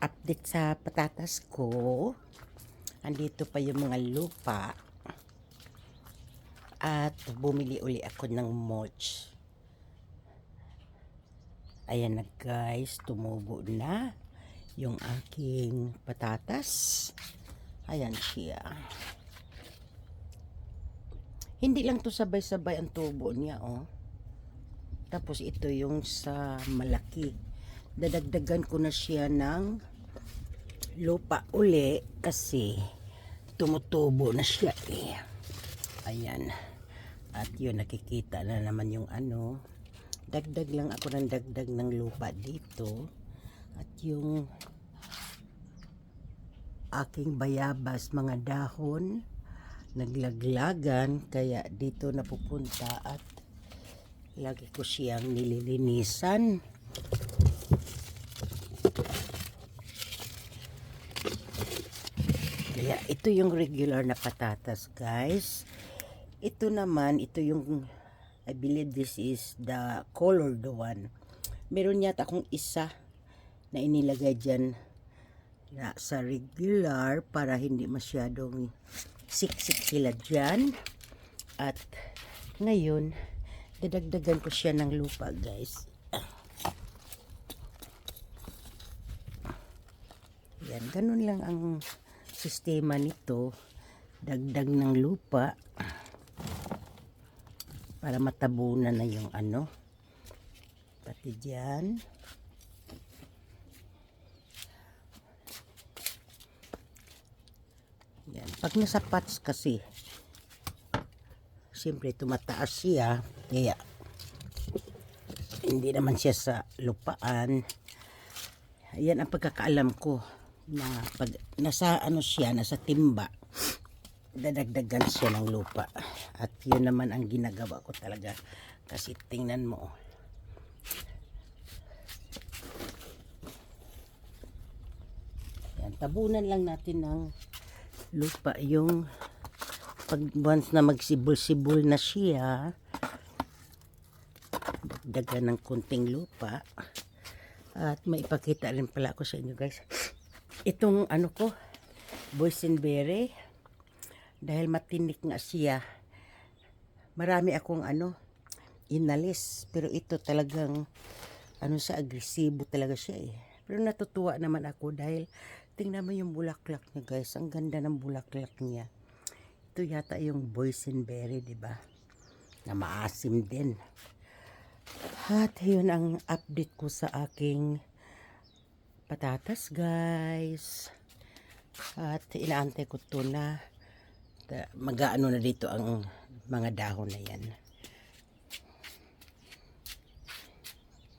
update sa patatas ko. Andito pa yung mga lupa. At bumili uli ako ng mulch. Ayan na guys, tumubo na yung aking patatas. Ayan siya. Hindi lang to sabay-sabay ang tubo niya, oh. Tapos ito yung sa malaki. Dadagdagan ko na siya ng lupa uli kasi tumutubo na siya eh. Ayan. At yun, nakikita na naman yung ano. Dagdag lang ako ng dagdag ng lupa dito. At yung aking bayabas, mga dahon, naglaglagan. Kaya dito napupunta at lagi ko siyang nililinisan. Kaya ito yung regular na patatas, guys. Ito naman, ito yung I believe this is the colored one. Meron yata akong isa na inilagay dyan na sa regular para hindi masyadong siksik sila dyan. At ngayon, dadagdagan ko siya ng lupa, guys. Yan, ganun lang ang sistema nito. Dagdag ng lupa para matabunan na yung ano. Pati dyan. Yan. Pag nasa pots kasi, siyempre tumataas siya. Kaya, hindi naman siya sa lupaan. Yan ang pagkakaalam ko na pag nasa ano siya, nasa timba, dadagdagan siya ng lupa. At yun naman ang ginagawa ko talaga. Kasi tingnan mo. oh. Yan, tabunan lang natin ng lupa yung pag once na magsibol-sibol na siya dagdagan ng kunting lupa at maipakita rin pala ako sa inyo guys itong ano ko boysenberry dahil matinik nga siya marami akong ano inalis. Pero ito talagang ano sa agresibo talaga siya eh. Pero natutuwa naman ako dahil tingnan mo yung bulaklak niya guys. Ang ganda ng bulaklak niya. Ito yata yung boysenberry di ba? Na maasim din. At yun ang update ko sa aking patatas guys. At inaantay ko to na mag-ano na dito ang mga dahon na yan